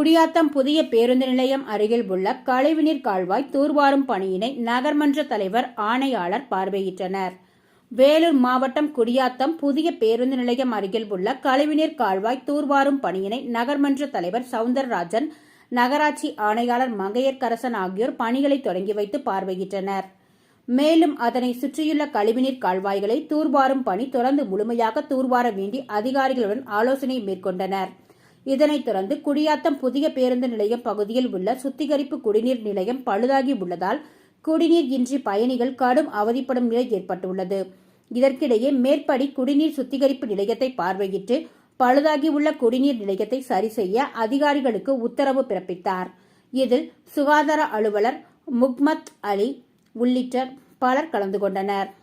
குடியாத்தம் புதிய பேருந்து நிலையம் அருகில் உள்ள கழிவுநீர் கால்வாய் தூர்வாரும் பணியினை நகர்மன்ற தலைவர் ஆணையாளர் பார்வையிட்டனர். வேலூர் மாவட்டம் குடியாத்தம் புதிய பேருந்து நிலையம் அருகில் உள்ள கழிவுநீர் கால்வாய் தூர்வாரும் பணியினை நகர்மன்ற தலைவர் சவுந்தரராஜன் நகராட்சி ஆணையாளர் மங்கையர்கரசன் ஆகியோர் பணிகளை தொடங்கி வைத்து பார்வையிட்டனர். மேலும் அதனை சுற்றியுள்ள கழிவுநீர் கால்வாய்களை தூர்வாரும் பணி தொடர்ந்து முழுமையாக தூர்வார வேண்டி அதிகாரிகளுடன் ஆலோசனை மேற்கொண்டனர். இதனைத் தொடர்ந்து குடியாத்தம் புதிய பேருந்து நிலையம் பகுதியில் உள்ள சுத்திகரிப்பு குடிநீர் நிலையம் பழுதாகி உள்ளதால் குடிநீர் இன்றி பயணிகள் கடும் அவதிப்படும் நிலை ஏற்பட்டுள்ளது. இதற்கிடையே மேற்படி குடிநீர் சுத்திகரிப்பு நிலையத்தை பார்வையிட்டு பழுதாகியுள்ள குடிநீர் நிலையத்தை சரி செய்ய அதிகாரிகளுக்கு உத்தரவு பிறப்பித்தார். இதில் சுகாதார அலுவலர் முக்மத் அலி உள்ளிட்ட பலர் கலந்து கொண்டனர்.